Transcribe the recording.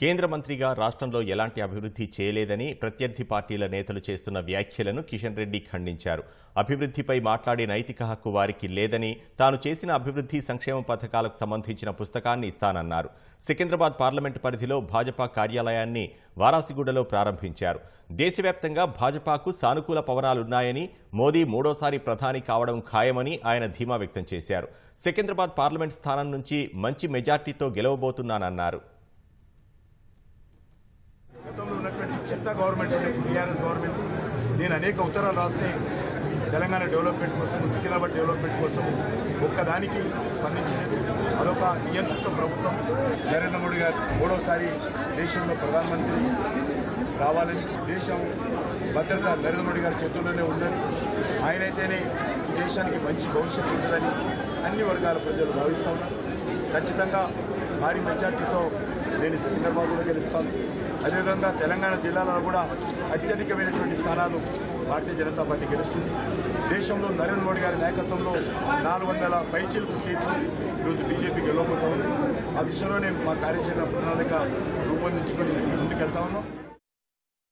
కేంద్ర మంత్రిగా రాష్ట్రంలో ఎలాంటి అభివృద్ధి చేయలేదని ప్రత్యర్థి పార్టీల నేతలు చేస్తున్న వ్యాఖ్యలను కిషన్ రెడ్డి ఖండించారు. అభివృద్ధిపై మాట్లాడే నైతిక హక్కు వారికి లేదని తాను చేసిన అభివృద్ధి సంక్షేమ పథకాలకు సంబంధించిన పుస్తకాన్ని ఇస్తానన్నారు. సికింద్రాబాద్ పార్లమెంటు పరిధిలో భాజపా కార్యాలయాన్ని వారాసిగూడలో ప్రారంభించారు. దేశవ్యాప్తంగా భాజపాకు సానుకూల పవనాలున్నాయని మోదీ మూడోసారి ప్రధాని కావడం ఖాయమని ఆయన ధీమా వ్యక్తం చేశారు. సికింద్రాబాద్ పార్లమెంట్ స్థానం నుంచి మంచి మెజార్టీతో గెలవబోతున్నానన్నారు. చెత్త గవర్నమెంట్ టీఆర్ఎస్ గవర్నమెంట్ నేను అనేక ఉత్తరాలు రాస్తే తెలంగాణ డెవలప్మెంట్ కోసం సికింద్రాబాద్ డెవలప్మెంట్ కోసం ఒక్కదానికి స్పందించలేదు. అదొక నియంత్రిత ప్రభుత్వం. నరేంద్ర మోడీ గారు మూడోసారి దేశంలో ప్రధానమంత్రి కావాలని దేశం భద్రత నరేంద్ర మోడీ గారి చేతుల్లోనే ఉందని ఆయనైతేనే ఈ దేశానికి మంచి భవిష్యత్తు ఉంటుందని అన్ని వర్గాల ప్రజలు భావిస్తా ఉన్నారు. ఖచ్చితంగా భారీ మెజార్టీతో నేను సికింద్రాబాద్లో గెలుస్తాను. అదేవిధంగా తెలంగాణ జిల్లాలలో కూడా అత్యధికమైనటువంటి స్థానాలు భారతీయ జనతా పార్టీ గెలుస్తుంది. దేశంలో నరేంద్ర మోడీ గారి నాయకత్వంలో నాలుగు వందల పైచిలుకు సీట్లు ఈరోజు బీజేపీ గెలవబోతా ఉంది ఆ దిశలోనే మా కార్యాచరణ ప్రణాళిక రూపొందించుకొని ముందుకెళ్తా ఉన్నాం.